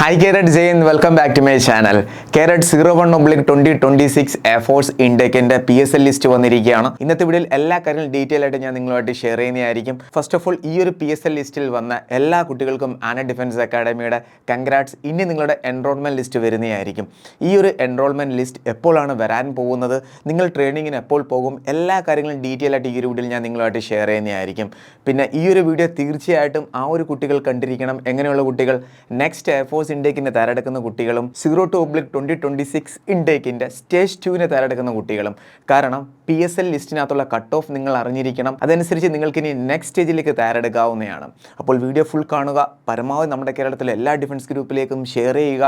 Hi carat Jayan welcome back to my channel carat zero one oblique twenty twenty six air force ഇൻഡെക്കിന്റെ P S L list വന്നിരിക്കുകയാണ്. ഇന്നത്തെ വീഡിയോയിൽ എല്ലാ കാര്യങ്ങളും detail ആയിട്ട് ഞാൻ നിങ്ങളുമായിട്ട് ഷെയർ ചെയ്യുന്നതായിരിക്കും. ഫസ്റ്റ് ഓഫ് ഓൾ ഈ ഒരു പി എസ് എൽ ലിസ്റ്റിൽ വന്ന എല്ലാ കുട്ടികൾക്കും ആന ഡിഫൻസ് അക്കാഡമിയുടെ കൺഗ്രാറ്റ്സ് ഇനി നിങ്ങളുടെ എൻറോൾമെന്റ് ലിസ്റ്റ് വരുന്നതായിരിക്കും. ഈ ഒരു എൻറോൾമെന്റ് ലിസ്റ്റ് എപ്പോഴാണ് വരാൻ പോകുന്നത്? നിങ്ങൾ ട്രെയിനിങ്ങിന് എപ്പോൾ പോകും? എല്ലാ കാര്യങ്ങളും ഡീറ്റെയിൽ ആയിട്ട് ഈ ഒരു വീഡിയോയിൽ ഞാൻ നിങ്ങളുമായിട്ട് ഷെയർ ചെയ്യുന്നതായിരിക്കും. പിന്നെ ഈ ഒരു വീഡിയോ തീർച്ചയായിട്ടും ആ ഒരു കുട്ടികൾ കണ്ടിരിക്കണം. എങ്ങനെയുള്ള കുട്ടികൾ? നെക്സ്റ്റ് എയർഫോഴ്സ് ഇൻടേക്കിന്റെ തയ്യാറെടുക്കുന്ന കുട്ടികളും zero two oblique twenty twenty six ഇൻടേക്കിന്റെ stage ടുവിനെ തയ്യാറെടുക്കുന്ന കുട്ടികളും. കാരണം പി എസ് എൽ ലിസ്റ്റിനകത്തുള്ള കട്ട് ഓഫ് നിങ്ങൾ അറിഞ്ഞിരിക്കണം. അതനുസരിച്ച് നിങ്ങൾക്ക് ഇനി നെക്സ്റ്റ് സ്റ്റേജിലേക്ക് തയ്യാറെടുക്കാവുന്നതാണ്. അപ്പോൾ വീഡിയോ ഫുൾ കാണുക. പരമാവധി നമ്മുടെ കേരളത്തിലെ എല്ലാ ഡിഫൻസ് ഗ്രൂപ്പിലേക്കും ഷെയർ ചെയ്യുക.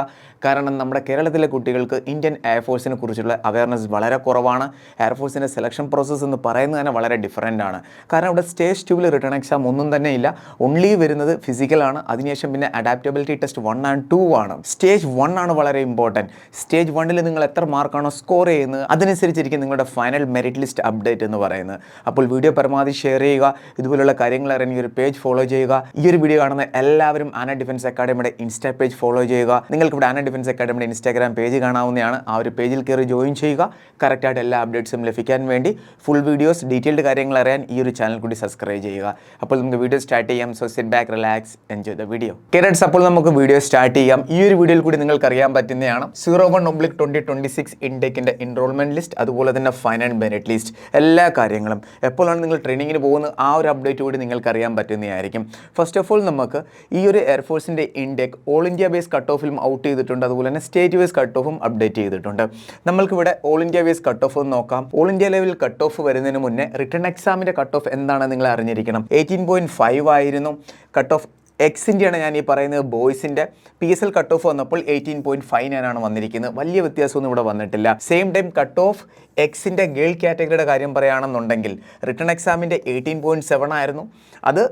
കാരണം നമ്മുടെ കേരളത്തിലെ കുട്ടികൾക്ക് ഇന്ത്യൻ എയർഫോഴ്സിനെ കുറിച്ചുള്ള അവയർനെസ് വളരെ കുറവാണ്. എയർഫോഴ്സിന്റെ സെലക്ഷൻ പ്രോസസ്സ് എന്ന് പറയുന്നത് തന്നെ വളരെ ഡിഫറന്റ് ആണ്. കാരണം ഇവിടെ സ്റ്റേജ് ടുവിൽ റിട്ടേൺ എക്സാം ഒന്നും തന്നെ ഇല്ല. ഓൺലി വരുന്നത് ഫിസിക്കലാണ് അതിനുശേഷം പിന്നെ adaptability test one and two ആണ്. സ്റ്റേജ് വൺ ആണ് വളരെ ഇമ്പോർട്ടന്റ് സ്റ്റേജ് വണ്ണിൽ നിങ്ങൾ എത്ര മാർക്കാണോ സ്കോർ ചെയ്യുന്നത് അതനുസരിച്ചിരിക്കും നിങ്ങളുടെ ഫൈനൽ മെറിറ്റ് ലിസ്റ്റ് അപ്ഡേറ്റ് എന്ന് പറയുന്നത്. അപ്പോൾ വീഡിയോ പരമാവധി ഷെയർ ചെയ്യുക ഇതുപോലുള്ള കാര്യങ്ങൾ അറിയാൻ ഈ ഒരു പേജ് ഫോളോ ചെയ്യുക. ഈ ഒരു വീഡിയോ കാണുന്ന എല്ലാവരും ആന ഡിഫൻസ് അക്കാഡമിയുടെ ഇൻസ്റ്റാ പേജ് ഫോളോ ചെയ്യുക. നിങ്ങൾക്ക് ഇവിടെ ആന ഡിഫൻസ് അക്കാഡമിയുടെ ഇൻസ്റ്റാഗ്രാം പേജ് കാണാവുന്നതാണ്. ആ ഒരു പേജിൽ കയറി ജോയിൻ ചെയ്യുക. കറക്റ്റായിട്ട് എല്ലാ അപ്ഡേറ്റ്സും ലഭിക്കാൻ വേണ്ടി ഫുൾ വീഡിയോസ് ഡീറ്റെയിൽഡ് കാര്യങ്ങൾ അറിയാൻ ഈ ഒരു ചാനൽ കൂടി സബ്സ്ക്രൈബ് ചെയ്യുക. അപ്പോൾ നമുക്ക് വീഡിയോ സ്റ്റാർട്ട് ചെയ്യാം. So sit back relax enjoy the video carats അപ്പോൾ നമുക്ക് വീഡിയോ സ്റ്റാർട്ട് ചെയ്യാം. ഈ ഒരു വീഡിയോയിൽ കൂടി നിങ്ങൾക്ക് അറിയാൻ പറ്റുന്നതാണ് zero one oblique twenty twenty six ഇൻടേക്കിന്റെ enrolment list അതുപോലെ തന്നെ ഫൈൻ ആൻഡ് ബെനിറ്റ് ലിസ്റ്റ് എല്ലാ കാര്യങ്ങളും എപ്പോഴാണ് നിങ്ങൾ ട്രെയിനിങ്ങിന് പോകുന്നത്? ആ ഒരു അപ്ഡേറ്റ് കൂടി നിങ്ങൾക്ക് അറിയാൻ പറ്റുന്നതായിരിക്കും. ഫസ്റ്റ് ഓഫ് ഓൾ നമുക്ക് ഈ ഒരു എയർഫോഴ്സിന്റെ intake all India base cut ഓഫിലും out ചെയ്തിട്ടുണ്ട്. അതുപോലെ തന്നെ സ്റ്റേറ്റ് വൈസ് കട്ട് ഓഫും അപ്ഡേറ്റ് ചെയ്തിട്ടുണ്ട്. നമ്മൾക്കിവിടെ all India base cut off നോക്കാം. All India level cut off വരുന്നതിന് മുന്നേ റിട്ടേൺ എക്സാമിന്റെ കട്ട് ഓഫ് എന്താണ് നിങ്ങൾ അറിഞ്ഞിരിക്കണം. എയ്റ്റീൻ പോയിന്റ് ഫൈവ് ആയിരുന്നു. കട്ട് ഓഫ് എക്സിന്റെയാണ് ഞാൻ ഈ പറയുന്നത് ബോയ്സിന്റെ P S L cut off വന്നപ്പോൾ എയ്റ്റീൻ പോയിന്റ് ഫൈവ് നയൻ ആണ് വന്നിരിക്കുന്നത്. വലിയ വ്യത്യാസമൊന്നും ഇവിടെ വന്നിട്ടില്ല. സെയിം ടൈം കട്ട് ഓഫ് എക്സിന്റെ ഗേൾ കാറ്റഗറിയുടെ കാര്യം പറയുകയാണെന്നുണ്ടെങ്കിൽ റിട്ടേൺ എക്സാമിന്റെ എയ്റ്റീൻ പോയിന്റ് സെവൻ ആയിരുന്നു. അത്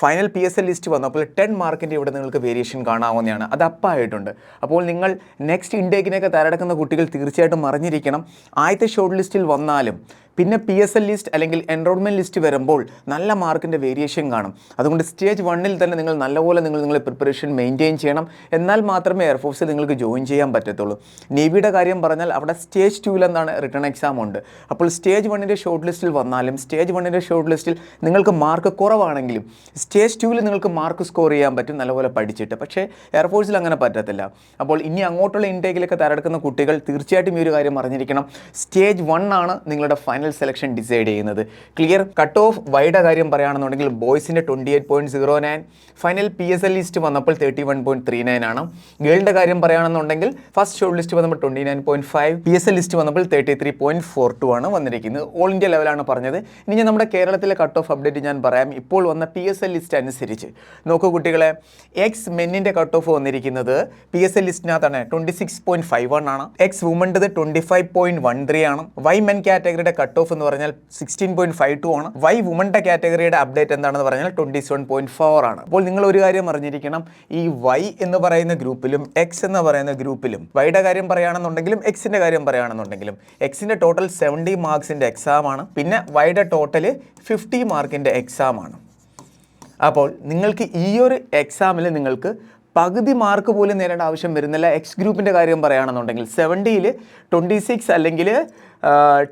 final P S L list വന്നപ്പോൾ ടെൻ മാർക്കിന്റെ ഇവിടെ നിങ്ങൾക്ക് വേരിയേഷൻ കാണാവുന്നതാണ്. അത് അപ്പായിട്ടുണ്ട് അപ്പോൾ നിങ്ങൾ നെക്സ്റ്റ് ഇൻടേക്കിനൊക്കെ തരടക്കുന്ന കുട്ടികൾ തീർച്ചയായിട്ടും അറിഞ്ഞിരിക്കണം. ആദ്യത്തെ ഷോർട്ട് ലിസ്റ്റിൽ വന്നാലും പിന്നെ പി എസ് എൽ ലിസ്റ്റ് അല്ലെങ്കിൽ എൻറോൾമെന്റ് ലിസ്റ്റ് വരുമ്പോൾ നല്ല മാർക്കിന്റെ വേരിയേഷൻ കാണും. അതുകൊണ്ട് സ്റ്റേജ് വണ്ണിൽ തന്നെ നിങ്ങൾ നല്ലപോലെ നിങ്ങൾ നിങ്ങളുടെ പ്രിപ്പറേഷൻ മെയിന്റെയിൻ ചെയ്യണം. എന്നാൽ മാത്രമേ എയർഫോഴ്സിൽ നിങ്ങൾക്ക് ജോയിൻ ചെയ്യാൻ പറ്റത്തുള്ളൂ. നേവിയുടെ കാര്യം പറഞ്ഞാൽ അവിടെ സ്റ്റേജ് ടൂവിൽ എന്താണ് റിട്ടേൺ എക്സാം ഉണ്ട്. അപ്പോൾ സ്റ്റേജ് വണ്ണിന്റെ ഷോർട്ട് ലിസ്റ്റിൽ വന്നാലും സ്റ്റേജ് വണ്ണിന്റെ ഷോർട്ട് ലിസ്റ്റിൽ നിങ്ങൾക്ക് മാർക്ക് കുറവാണെങ്കിലും സ്റ്റേജ് ടൂവിൽ നിങ്ങൾക്ക് മാർക്ക് സ്കോർ ചെയ്യാൻ പറ്റും നല്ലപോലെ പഠിച്ചിട്ട്. പക്ഷേ എയർഫോഴ്സിൽ അങ്ങനെ പറ്റത്തില്ല. അപ്പോൾ ഇനി അങ്ങോട്ടുള്ള ഇൻടേക്കിലൊക്കെ തയ്യാറെടുക്കുന്ന കുട്ടികൾ തീർച്ചയായിട്ടും ഈ ഒരു കാര്യം അറിഞ്ഞിരിക്കണം. സ്റ്റേജ് വൺ ആണ് നിങ്ങളുടെ ഫൈനൽ സെലക്ഷൻ ഡിസൈഡ് ചെയ്യുന്നത്. ക്ലിയർ കട്ട് ഓഫ് വൈഡ കാര്യം പറയുകയാണെന്നുണ്ടെങ്കിൽ ബോയ്സിന്റെ twenty eight point zero nine final P S L list വന്നപ്പോൾ thirty one point three nine ആണ്. ഗേളിന്റെ കാര്യം പറയുകയാണെന്നുണ്ടെങ്കിൽ ഫസ്റ്റ് ഷോർട്ട് ലിസ്റ്റ് വന്നപ്പോൾ twenty nine point five P S L list വന്നപ്പോൾ thirty three point four two ആണ് വന്നിരിക്കുന്നത്. All India ലെവലാണ് പറഞ്ഞത്. ഇനി ഞാൻ നമ്മുടെ കേരളത്തിലെ കട്ട് ഓഫ് അപ്ഡേറ്റ് ഞാൻ പറയാം. ഇപ്പോൾ വന്ന പി എസ് എൽ ലിസ്റ്റ് അനുസരിച്ച്. നോക്കൂ കുട്ടികളെ എക്സ് മെന്നിന്റെ കട്ട് ഓഫ് വന്നിരിക്കുന്നത് P S L ലിസ്റ്റിനകത്താണ് twenty six point five one ആണ്. X വുമന്റെ twenty five point one three ആണ്. വൈ മെൻ കാറ്റഗറിയുടെ കട്ട് ഓഫ് എന്ന് പറഞ്ഞാൽ സിക്സ്റ്റീൻ പോയിന്റ് ഫൈവ് ടു ആണ്. വൈ വുമന്റെ കാറ്റഗറിയുടെ അപ്ഡേറ്റ് എന്താണെന്ന് പറഞ്ഞാൽ ട്വന്റി സെവൻ പോയിന്റ് ഫോർ ആണ്. അപ്പോൾ നിങ്ങൾ ഒരു കാര്യം അറിഞ്ഞിരിക്കണം. ഈ വൈ എന്ന് പറയുന്ന ഗ്രൂപ്പിലും എക്സ് എന്ന് പറയുന്ന ഗ്രൂപ്പിലും വൈയുടെ കാര്യം പറയുകയാണെന്നുണ്ടെങ്കിലും എക്സിന്റെ കാര്യം പറയുകയാണെന്നുണ്ടെങ്കിലും എക്സിന്റെ ടോട്ടൽ സെവന്റി മാർക്സിന്റെ എക്സാം ആണ്. പിന്നെ വൈയുടെ ടോട്ടൽ ഫിഫ്റ്റി മാർക്കിന്റെ എക്സാം ആണ്. അപ്പോൾ നിങ്ങൾക്ക് ഈ ഒരു എക്സാമിൽ നിങ്ങൾക്ക് പകുതി മാർക്ക് പോലും നേടേണ്ട ആവശ്യം വരുന്നില്ല. എക്സ് ഗ്രൂപ്പിന്റെ കാര്യം പറയുകയാണെന്നുണ്ടെങ്കിൽ സെവന്റിയിൽ ട്വന്റി സിക്സ് അല്ലെങ്കിൽ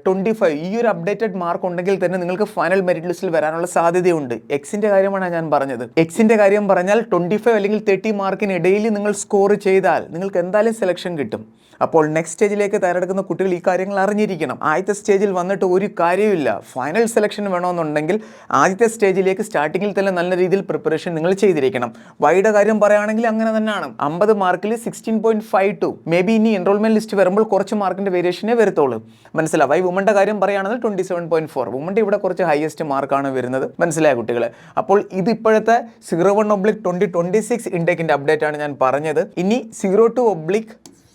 ട്വന്റി ഫൈവ് ഈ ഒരു അപ്ഡേറ്റഡ് മാർക്ക് ഉണ്ടെങ്കിൽ തന്നെ നിങ്ങൾക്ക് ഫൈനൽ മെറിറ്റ് ലിസ്റ്റിൽ വരാനുള്ള സാധ്യതയുണ്ട്. എക്സിന്റെ കാര്യമാണ് ഞാൻ പറഞ്ഞത്. എക്സിന്റെ കാര്യം പറഞ്ഞാൽ ട്വന്റി ഫൈവ് അല്ലെങ്കിൽ തേർട്ടി മാർക്കിനിടയിൽ നിങ്ങൾ സ്കോർ ചെയ്താൽ നിങ്ങൾക്ക് എന്തായാലും സെലക്ഷൻ കിട്ടും. അപ്പോൾ നെക്സ്റ്റ് സ്റ്റേജിലേക്ക് തയ്യാറെടുക്കുന്ന കുട്ടികൾ ഈ കാര്യങ്ങൾ അറിഞ്ഞിരിക്കണം. ആദ്യത്തെ സ്റ്റേജിൽ വന്നിട്ട് ഒരു കാര്യമില്ല ഫൈനൽ സെലക്ഷൻ വേണമെന്നുണ്ടെങ്കിൽ ആദ്യത്തെ സ്റ്റേജിലേക്ക് സ്റ്റാർട്ടിങ്ങിൽ തന്നെ നല്ല രീതിയിൽ പ്രിപ്പറേഷൻ നിങ്ങൾ ചെയ്തിരിക്കണം. വൈഡ് കാര്യം പറയുകയാണെങ്കിൽ അങ്ങനെ തന്നെയാണ്. അമ്പത് മാർക്കിൽ sixteen point five two may be ഇനി എൻറോൾമെന്റ് ലിസ്റ്റ് വരുമ്പോൾ കുറച്ച് മാർക്കിന്റെ വേരിയേഷനെ വരത്തുള്ളൂ. മനസ്സിലാവും? വൈ വുമന്റെ കാര്യം പറയുകയാണെങ്കിൽ ട്വന്റി സെവൻ പോയിന്റ് ഫോർ വുമന്റെ ഇവിടെ കുറച്ച് ഹയസ്റ്റ് മാർക്കാണ് വരുന്നത്. മനസ്സിലായ കുട്ടികളെ? അപ്പോൾ ഇത് ഇപ്പോഴത്തെ zero one oblique twenty twenty six ഇൻടേക്കിന്റെ update ആണ് ഞാൻ പറഞ്ഞത്. ഇനി zero two oblique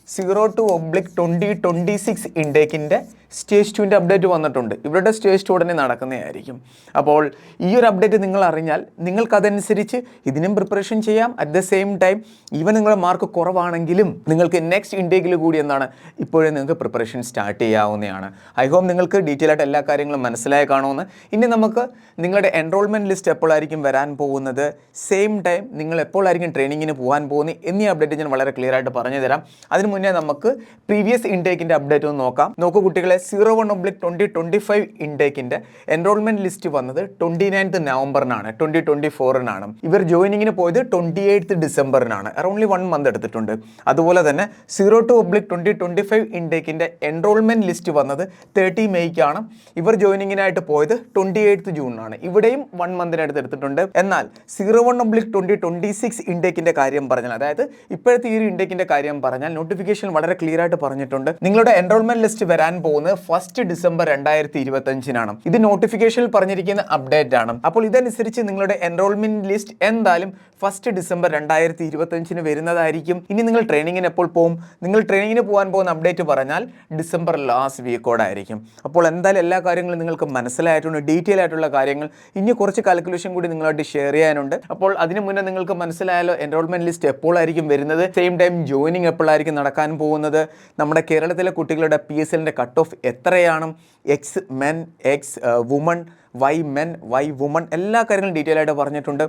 zero two oblique twenty twenty six ഇൻടേക്കിന്റെ stage ടുവിന്റെ അപ്ഡേറ്റ് വന്നിട്ടുണ്ട്. ഇവരുടെ സ്റ്റേജ് ടു ഉടനെ നടക്കുന്നതായിരിക്കും. അപ്പോൾ ഈ ഒരു അപ്ഡേറ്റ് നിങ്ങൾ അറിഞ്ഞാൽ നിങ്ങൾക്കതനുസരിച്ച് ഇതിനും പ്രിപ്പറേഷൻ ചെയ്യാം. At the same time even നിങ്ങളുടെ മാർക്ക് കുറവാണെങ്കിലും നിങ്ങൾക്ക് നെക്സ്റ്റ് ഇൻടേക്കിൽ കൂടി എന്താണ്? ഇപ്പോഴേ നിങ്ങൾക്ക് പ്രിപ്പറേഷൻ സ്റ്റാർട്ട് ചെയ്യാവുന്നതാണ്. ഐ ഹോപ്പ് നിങ്ങൾക്ക് ഡീറ്റെയിൽ ആയിട്ട് എല്ലാ കാര്യങ്ങളും മനസ്സിലായി കാണുമെന്ന്. ഇനി നമുക്ക് നിങ്ങളുടെ എൻറോൾമെന്റ് ലിസ്റ്റ് എപ്പോഴായിരിക്കും വരാൻ പോകുന്നത്? സെയിം ടൈം നിങ്ങൾ എപ്പോഴായിരിക്കും ട്രെയിനിങ്ങിന് പോകാൻ പോകുന്നത്? എന്നീ അപ്ഡേറ്റ് ഞാൻ വളരെ ക്ലിയർ ആയിട്ട് പറഞ്ഞു തരാം അതിന് മുന്നേ നമുക്ക് പ്രീവിയസ് ഇൻടേക്കിന്റെ അപ്ഡേറ്റ് ഒന്ന് നോക്കാം. നോക്കൂ കുട്ടികളെ zero one oblique twenty twenty five ഇൻടേക്കിന്റെ enrolment list വന്നത് ട്വന്റി നയൻത്ത് നവംബറിനാണ് ട്വന്റി ട്വന്റി ഫോറിനാണ് ഇവർ ജോയിനിങ്ങിന് പോയത് ട്വന്റി എയ്ത്ത് ഡിസംബറിനാണ് അറൗണ്ട്ലി വൺ മന്ത് എടുത്തിട്ടുണ്ട്. അതുപോലെ തന്നെ zero two oblique twenty twenty five ഇൻടേക്കിന്റെ enrolment list വന്നത് തേർട്ടി മെയ്ക്കാണ്. ഇവർ ജോയിനിങ്ങിനായിട്ട് പോയത് ട്വന്റി എയ്ത്ത് ജൂണിനാണ്. ഇവിടെയും വൺ മന്തിനടുത്ത് എടുത്തിട്ടുണ്ട്. എന്നാൽ zero one oblique twenty twenty six ഇൻടേക്കിന്റെ കാര്യം പറഞ്ഞാൽ അതായത് ഇപ്പോഴത്തെ ഈ ഒരു ഇൻടേക്കിന്റെ കാര്യം പറഞ്ഞാൽ നോട്ടിഫിക്കേഷൻ വളരെ ക്ലിയർ ആയിട്ട് പറഞ്ഞിട്ടുണ്ട്. നിങ്ങളുടെ എൻറോൾമെന്റ് ലിസ്റ്റ് വരാൻ പോകുന്നത് ഫസ്റ്റ് ഡിസംബർ രണ്ടായിരത്തി ഇരുപത്തഞ്ചിനാണ് ഇത് നോട്ടിഫിക്കേഷനിൽ പറഞ്ഞിരിക്കുന്ന അപ്ഡേറ്റ് ആണ്. അപ്പോൾ ഇതനുസരിച്ച് നിങ്ങളുടെ എൻറോൾമെന്റ് ലിസ്റ്റ് എന്തായാലും ഫസ്റ്റ് ഡിസംബർ രണ്ടായിരത്തി ഇരുപത്തഞ്ചിന് വരുന്നതായിരിക്കും. ഇനി നിങ്ങൾ ട്രെയിനിങ്ങിന് എപ്പോൾ പോകും നിങ്ങൾ ട്രെയിനിങ്ങിന് പോകാൻ പോകുന്ന അപ്ഡേറ്റ് പറഞ്ഞാൽ ഡിസംബർ ലാസ്റ്റ് വീക്കോടായിരിക്കും അപ്പോൾ എന്തായാലും എല്ലാ കാര്യങ്ങളും നിങ്ങൾക്ക് മനസ്സിലായിട്ടുണ്ട് ഡീറ്റെയിൽ ആയിട്ടുള്ള കാര്യങ്ങൾ. ഇനി കുറച്ച് കാൽക്കുലേഷൻ കൂടി നിങ്ങളായിട്ട് ഷെയർ ചെയ്യാനുണ്ട്. അപ്പോൾ അതിന് മുന്നേ നിങ്ങൾക്ക് മനസ്സിലായാലോ എൻറോൾമെന്റ് ലിസ്റ്റ് എപ്പോഴായിരിക്കും വരുന്നത്? സെയിം ടൈം ജോയിനിങ് എപ്പോഴായിരിക്കും നടക്കാൻ പോകുന്നത്? നമ്മുടെ കേരളത്തിലെ കുട്ടികളുടെ പി എസ് എല്ലിന്റെ കട്ട് ഓഫ് എത്രയാണ്? X men X woman Y men Y woman എല്ലാ കാര്യങ്ങളും ഡീറ്റെയിൽ ആയിട്ട് പറഞ്ഞിട്ടുണ്ട്.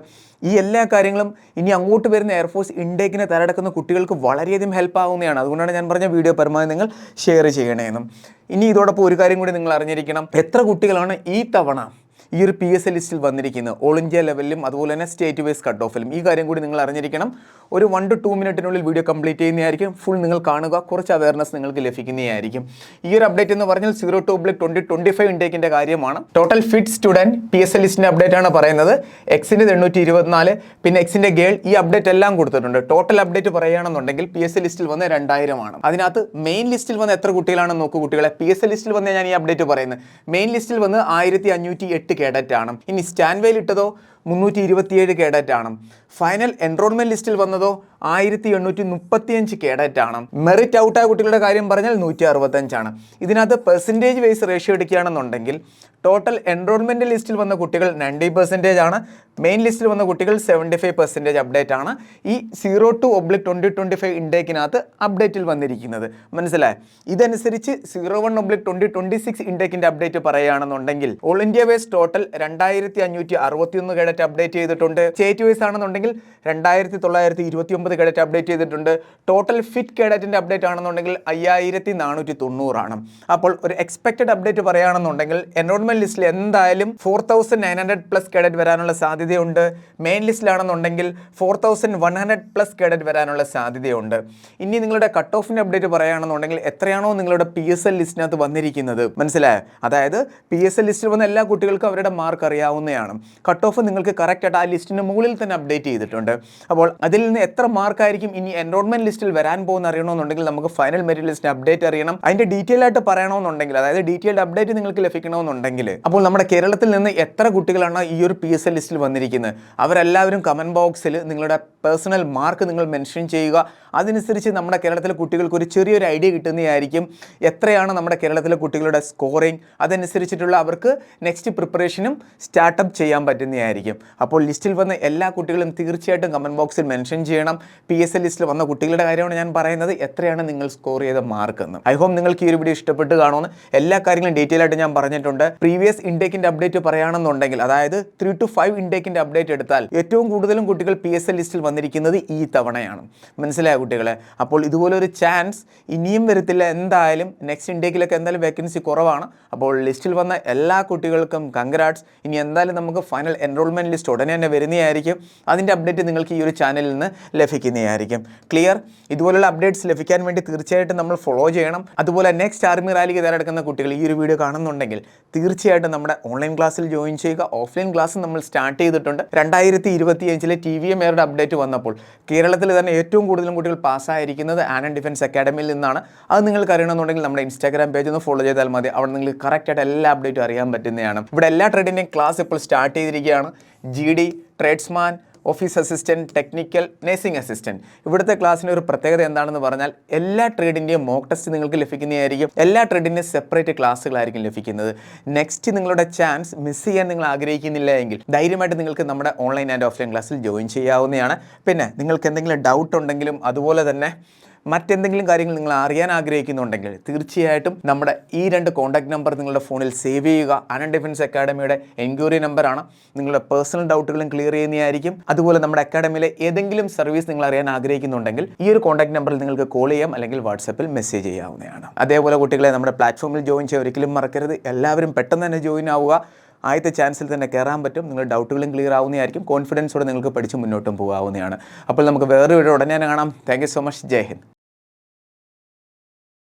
ഈ എല്ലാ കാര്യങ്ങളും ഇനി അങ്ങോട്ട് വരുന്ന എയർഫോഴ്സ് ഇൻഡേക്കിനെ തലടക്കുന്ന കുട്ടികൾക്ക് വളരെയധികം ഹെൽപ്പ് ആവുന്നതാണ്. അതുകൊണ്ടാണ് ഞാൻ പറഞ്ഞ വീഡിയോ പരമാവധി നിങ്ങൾ ഷെയർ ചെയ്യണേന്നും. ഇനി ഇതോടൊപ്പം ഒരു കാര്യം കൂടി നിങ്ങൾ അറിഞ്ഞിരിക്കണം. എത്ര കുട്ടികളാണ് ഈ തവണ ഈ ഒരു പി എസ് എ ലിസ്റ്റിൽ വന്നിരിക്കുന്നത് ഓൾ ഇന്ത്യ ലെവലിലും അതുപോലെ തന്നെ സ്റ്റേറ്റ് വൈസ് കട്ട് ഓഫിലും ഈ കാര്യം കൂടി നിങ്ങൾ അറിഞ്ഞിരിക്കണം. ഒരു വൺ ടു ടു മിനിറ്റിനുള്ളിൽ വീഡിയോ കംപ്ലീറ്റ് ചെയ്യുന്നതായിരിക്കും. ഫുൾ നിങ്ങൾ കാണുക. കുറച്ച് അവയർനെസ് നിങ്ങൾക്ക് ലഭിക്കുന്നതായിരിക്കും. ഈ ഒരു അപ്ഡേറ്റ് എന്ന് പറഞ്ഞാൽ zero two oblique twenty twenty five ഇൻടേക്കിന്റെ കാര്യമാണ്. Total fit student P S A ലിസ്റ്റിന്റെ അപ്ഡേറ്റ് ആണ് പറയുന്നത്. എക്സിന്റെ എണ്ണൂറ്റി ഇരുപത്തിനാല് പിന്നെ എക്സിന്റെ ഗേൾ ഈ അപ്ഡേറ്റ് എല്ലാം കൊടുത്തിട്ടുണ്ട്. ടോട്ടൽ അപ്ഡേറ്റ് പറയുകയാണെന്നുണ്ടെങ്കിൽ പി എസ് എ ലിസ്റ്റിൽ വന്ന് രണ്ടായിരമാണ് അതിനകത്ത് മെയിൻ ലിസ്റ്റിൽ വന്ന എത്ര കുട്ടികളാണെന്ന് നോക്കൂ കുട്ടികളെ. പി എസ് എ ലിസ്റ്റിൽ വന്ന ഞാൻ ഈ അപ്ഡേറ്റ് പറയുന്നത്. മെയിൻ ലിസ്റ്റിൽ വന്ന് ആയിരത്തി അഞ്ഞൂറ്റി എട്ട് കേഡറ്റ് ആണ് ഇനി സ്റ്റാൻവേയിൽ ഇട്ടതോ? മുന്നൂറ്റി ഇരുപത്തിയേഴ് കേഡറ്റ് ആണ് ഫൈനൽ എൻറോൾമെന്റ് ലിസ്റ്റിൽ വന്നതോ ആയിരത്തി എണ്ണൂറ്റി മുപ്പത്തിയഞ്ച് കേഡറ്റ് ആണ് മെറിറ്റ് ഔട്ടായ കുട്ടികളുടെ കാര്യം പറഞ്ഞാൽ നൂറ്റി അറുപത്തഞ്ചാണ് ഇതിനകത്ത് പെർസെന്റേജ് വൈസ് റേഷ്യോ എടുക്കുകയാണെന്നുണ്ടെങ്കിൽ ടോട്ടൽ എൻറോൾമെന്റ് ലിസ്റ്റിൽ വന്ന കുട്ടികൾ നയന്റി പെർസെന്റേജ് ആണ്. മെയിൻ ലിസ്റ്റിൽ വന്ന കുട്ടികൾ സെവന്റി ഫൈവ് പെർസെന്റേജ് അപ്ഡേറ്റ് ആണ്. ഈ zero two oblique twenty twenty five ഇൻടേക്കിനകത്ത് അപ്ഡേറ്റിൽ വന്നിരിക്കുന്നത്. മനസ്സിലായി? ഇതനുസരിച്ച് zero one oblique twenty twenty six ഇൻടേക്കിന്റെ update പറയുകയാണെന്നുണ്ടെങ്കിൽ ഓൾ ഇന്ത്യ വേസ് ടോട്ടൽ രണ്ടായിരത്തി അഞ്ഞൂറ്റി അറുപത്തിയൊന്ന് കേഡറ്റ് അപ്ഡേറ്റ് ചെയ്തിട്ടുണ്ട്. സ്റ്റേറ്റ് വൈസ് ആണെന്നുണ്ടെങ്കിൽ രണ്ടായിരത്തി തൊള്ളായിരത്തി ഇരുപത്തി ഒമ്പത് കേഡറ്റ് അപ്ഡേറ്റ് ചെയ്തിട്ടുണ്ട്. ടോട്ടൽ ഫിറ്റ് കേഡറ്റിന്റെ അപ്ഡേറ്റ് ആണെന്നുണ്ടെങ്കിൽ അയ്യായിരത്തി നാനൂറ്റി തൊണ്ണൂറാണ് അപ്പോൾ ഒരു എക്സ്പെക്റ്റഡ് അപ്ഡേറ്റ് പറയുകയാണെന്നുണ്ടെങ്കിൽ എൻറോൾമെന്റ് ലിസ്റ്റിൽ എന്തായാലും four thousand nine hundred plus cadet വരാനുള്ള സാധ്യതയുണ്ട്. Main ലിസ്റ്റിലാണെന്നുണ്ടെങ്കിൽ four thousand one hundred plus cadet വരാനുള്ള സാധ്യതയുണ്ട്. ഇനി നിങ്ങളുടെ കട്ട് ഓഫിന്റെ അപ്ഡേറ്റ് പറയുകയാണെന്നുണ്ടെങ്കിൽ എത്രയാണോ നിങ്ങളുടെ പി എസ് എൽ ലിസ്റ്റിനകത്ത് വന്നിരിക്കുന്നത്? മനസ്സിലായോ? അതായത് പി എസ് എൽ ലിസ്റ്റിൽ വന്ന എല്ലാ കുട്ടികൾക്കും അവരുടെ മാർക്ക് അറിയാവുന്നതാണ്. കട്ട് ഓഫ് നിങ്ങൾക്ക് കറക്റ്റായിട്ട് ആ ലിസ്റ്റിന് മുകളിൽ തന്നെ അപ്ഡേറ്റ് ചെയ്തിട്ടുണ്ട്. അപ്പോൾ അതിൽ നിന്ന് എത്ര മാർക്കായിരിക്കും ഇനി എൻറോൾമെന്റ് ലിസ്റ്റിൽ വരാൻ പോകുന്ന അറിയണമെന്നുണ്ടെങ്കിൽ നമുക്ക് ഫൈനൽ മെറിറ്റ് ലിസ്റ്റിന് അപ്ഡേറ്റ് അറിയണം. അതിന്റെ ഡീറ്റെയിൽ ആയിട്ട് പറയണമെന്നുണ്ടെങ്കിൽ അതായത് ഡീറ്റെയിൽഡ് അപ്ഡേറ്റ് നിങ്ങൾക്ക് ലഭിക്കണമെന്നുണ്ടെങ്കിൽ അപ്പോൾ നമ്മുടെ കേരളത്തിൽ നിന്ന് എത്ര കുട്ടികളാണ് ഈ ഒരു പി എസ് എൽ ലിസ്റ്റിൽ വന്നിരിക്കുന്നത്? അവരെല്ലാവരും കമന്റ് ബോക്സിൽ നിങ്ങളുടെ പേഴ്സണൽ മാർക്ക് നിങ്ങൾ മെൻഷൻ ചെയ്യുക. അതനുസരിച്ച് നമ്മുടെ കേരളത്തിലെ കുട്ടികൾക്ക് ഒരു ചെറിയൊരു ഐഡിയ കിട്ടുന്നതായിരിക്കും. എത്രയാണ് നമ്മുടെ കേരളത്തിലെ കുട്ടികളുടെ സ്കോറിങ് അതനുസരിച്ചിട്ടുള്ള അവർക്ക് നെക്സ്റ്റ് പ്രിപ്പറേഷനും സ്റ്റാർട്ടപ്പ് ചെയ്യാൻ പറ്റുന്നതായിരിക്കും. അപ്പോൾ ലിസ്റ്റിൽ വന്ന എല്ലാ കുട്ടികളും തീർച്ചയായിട്ടും കമന്റ് ബോക്സിൽ മെൻഷൻ ചെയ്യണം. പി എസ് എൽ ലിസ്റ്റിൽ വന്ന കുട്ടികളുടെ കാര്യമാണ് ഞാൻ പറയുന്നത്. എത്രയാണ് നിങ്ങൾ സ്കോർ ചെയ്ത മാർക്ക് എന്ന്. ഐ ഹോം നിങ്ങൾക്ക് ഈ ഒരു വീഡിയോ ഇഷ്ടപ്പെട്ട് കാണുമെന്ന് എല്ലാ കാര്യങ്ങളും ഡീറ്റെയിൽ ആയിട്ട് ഞാൻ പറഞ്ഞിട്ടുണ്ട്. പ്രീവിയസ് ഇൻടേക്കിന്റെ അപ്ഡേറ്റ് പറയുകയാണെന്നുണ്ടെങ്കിൽ അതായത് ത്രീ ടു ഫൈവ് ഇൻടേക്കിന്റെ അപ്ഡേറ്റ് എടുത്താൽ ഏറ്റവും കൂടുതലും കുട്ടികൾ പി എസ് എൽ ലിസ്റ്റിൽ വന്നിരിക്കുന്നത് ഈ തവണയാണ്. മനസ്സിലായ കുട്ടികളെ? അപ്പോൾ ഇതുപോലെ ഒരു ചാൻസ് ഇനിയും വരത്തില്ല. എന്തായാലും നെക്സ്റ്റ് ഇൻടേക്കിലൊക്കെ എന്തായാലും വേക്കൻസി കുറവാണ്. അപ്പോൾ ലിസ്റ്റിൽ വന്ന എല്ലാ കുട്ടികൾക്കും കൺഗ്രാറ്റ്സ് ഇനി എന്തായാലും നമുക്ക് ഫൈനൽ എൻറോൾമെന്റ് ലിസ്റ്റ് ഉടനെ തന്നെ വരുന്നതായിരിക്കും. അതിന്റെ അപ്ഡേറ്റ് നിങ്ങൾക്ക് ഈ ഒരു ചാനലിൽ നിന്ന് ലഭിക്കുന്നതായിരിക്കും. ക്ലിയർ ഇതുപോലുള്ള അപ്ഡേറ്റ്സ് ലഭിക്കാൻ വേണ്ടി തീർച്ചയായിട്ടും നമ്മൾ ഫോളോ ചെയ്യണം. അതുപോലെ നെക്സ്റ്റ് ആർമി റാലിക്ക് തയ്യാറെടുക്കുന്ന കുട്ടികൾ ഈ ഒരു വീഡിയോ കാണുന്നുണ്ടെങ്കിൽ തീർച്ചയായിട്ടും നമ്മുടെ ഓൺലൈൻ ക്ലാസ്സിൽ ജോയിൻ ചെയ്യുക. ഓഫ്ലൈൻ ക്ലാസ് നമ്മൾ സ്റ്റാർട്ട് ചെയ്തിട്ടുണ്ട്. രണ്ടായിരത്തി ഇരുപത്തി അഞ്ചിലെ ടി വി എം അപ്ഡേറ്റ് വന്നപ്പോൾ കേരളത്തിൽ തന്നെ ഏറ്റവും കൂടുതലും കുട്ടികൾ പാസ്സായിരിക്കുന്നത് ആനൻ ഡിഫൻസ് അക്കാഡമിയിൽ നിന്നാണ്. അത് നിങ്ങൾക്ക് അറിയണമെന്നുണ്ടെങ്കിൽ നമ്മുടെ ഇൻസ്റ്റാഗ്രാം പേജ് ഒന്ന് ഫോളോ ചെയ്താൽ മതി. അവിടെ നിങ്ങൾക്ക് കറക്റ്റായിട്ട് എല്ലാ അപ്ഡേറ്റും അറിയാൻ പറ്റുന്നതാണ്. ഇവിടെ എല്ലാ ട്രേഡിന്റെയും ക്ലാസ് ഇപ്പോൾ സ്റ്റാർട്ട് ചെയ്തിരിക്കുകയാണ്. G D tradesman office assistant technical nursing assistant ഇവിടുത്തെ ക്ലാസ്സിന്റെ ഒരു പ്രത്യേകത എന്താണെന്ന് പറഞ്ഞാൽ എല്ലാ ട്രേഡിന്റെയും മോക്ക് ടെസ്റ്റ് നിങ്ങൾക്ക് ലഭിക്കുന്നതായിരിക്കും. എല്ലാ ട്രേഡിന്റെയും സെപ്പറേറ്റ് ക്ലാസ്സുകളായിരിക്കും ലഭിക്കുന്നത്. നെക്സ്റ്റ് നിങ്ങളുടെ ചാൻസ് മിസ് ചെയ്യാൻ നിങ്ങൾ ആഗ്രഹിക്കുന്നില്ല എങ്കിൽ ധൈര്യമായിട്ട് നിങ്ങൾക്ക് നമ്മുടെ ഓൺലൈൻ ആൻഡ് ഓഫ്ലൈൻ ക്ലാസ്സിൽ ജോയിൻ ചെയ്യാവുന്നതാണ്. പിന്നെ നിങ്ങൾക്ക് എന്തെങ്കിലും ഡൗട്ട് ഉണ്ടെങ്കിലും അതുപോലെ തന്നെ മറ്റെന്തെങ്കിലും കാര്യങ്ങൾ നിങ്ങൾ അറിയാൻ ആഗ്രഹിക്കുന്നുണ്ടെങ്കിൽ തീർച്ചയായിട്ടും നമ്മുടെ ഈ രണ്ട് കോൺടാക്ട് നമ്പർ നിങ്ങളുടെ ഫോണിൽ സേവ് ചെയ്യുക. അനൻ ഡിഫൻസ് അക്കാഡമിയുടെ എൻക്വയറി നമ്പറാണ് നിങ്ങളുടെ പേഴ്സണൽ ഡൗട്ടുകളും ക്ലിയർ ചെയ്യുന്നതായിരിക്കും. അതുപോലെ നമ്മുടെ അക്കാഡമിയിലെ ഏതെങ്കിലും സർവീസ് നിങ്ങൾ അറിയാൻ ആഗ്രഹിക്കുന്നുണ്ടെങ്കിൽ ഈ ഒരു കോൺടാക്ട് നമ്പറിൽ നിങ്ങൾക്ക് കോൾ ചെയ്യാം അല്ലെങ്കിൽ വാട്സപ്പിൽ മെസ്സേജ് ചെയ്യാവുന്നതാണ്. അതേപോലെ കുട്ടികളെ നമ്മുടെ പ്ലാറ്റ്ഫോമിൽ ജോയിൻ ചെയ്യാൻ ഒരിക്കലും മറക്കരുത്. എല്ലാവരും പെട്ടെന്ന് തന്നെ ജോയിൻ ആവുക. ആദ്യത്തെ ചാൻസിൽ തന്നെ കയറാൻ പറ്റും. നിങ്ങളുടെ ഡൗട്ടുകളും ക്ലിയർ ആവുന്നതായിരിക്കും. കോൺഫിഡൻസോടെ നിങ്ങൾക്ക് പഠിച്ച് മുന്നോട്ടും പോകാവുന്നതാണ്. അപ്പോൾ നമുക്ക് വേറെ ഒരു ഉടനെ കാണാം. Thank you so much Jai Hind.